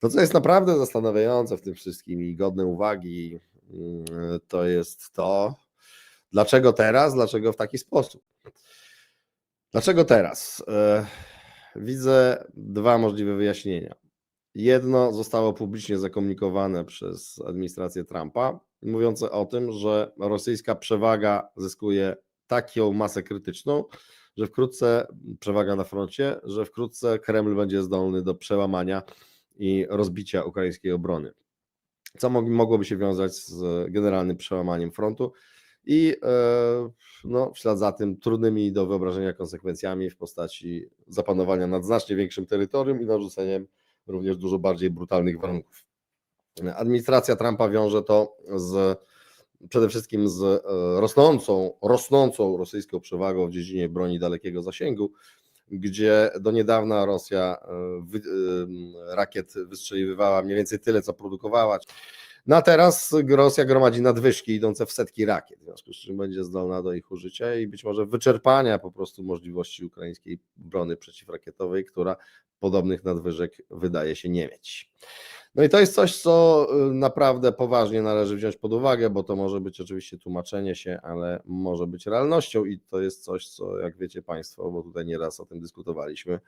To, co jest naprawdę zastanawiające w tym wszystkim i godne uwagi, mm, to jest to, dlaczego teraz, dlaczego w taki sposób. Dlaczego teraz? E, Widzę dwa możliwe wyjaśnienia. Jedno zostało publicznie zakomunikowane przez administrację Trumpa, mówiące o tym, że rosyjska przewaga zyskuje taką masę krytyczną, że wkrótce przewaga na froncie, że wkrótce Kreml będzie zdolny do przełamania i rozbicia ukraińskiej obrony. Co mog- mogłoby się wiązać z generalnym przełamaniem frontu i e, no, w ślad za tym trudnymi do wyobrażenia konsekwencjami w postaci zapanowania nad znacznie większym terytorium i narzuceniem również dużo bardziej brutalnych warunków. Administracja Trumpa wiąże to z przede wszystkim z e, rosnącą, rosnącą rosyjską przewagą w dziedzinie broni dalekiego zasięgu, gdzie do niedawna Rosja e, e, rakiet wystrzeliwywała mniej więcej tyle, co produkowała. No teraz Rosja gromadzi nadwyżki idące w setki rakiet, w związku z czym będzie zdolna do ich użycia i być może wyczerpania po prostu możliwości ukraińskiej brony przeciwrakietowej, która podobnych nadwyżek wydaje się nie mieć. No i to jest coś, co y, naprawdę poważnie należy wziąć pod uwagę, bo to może być oczywiście tłumaczenie się, ale może być realnością i to jest coś, co jak wiecie Państwo, bo tutaj nieraz o tym dyskutowaliśmy,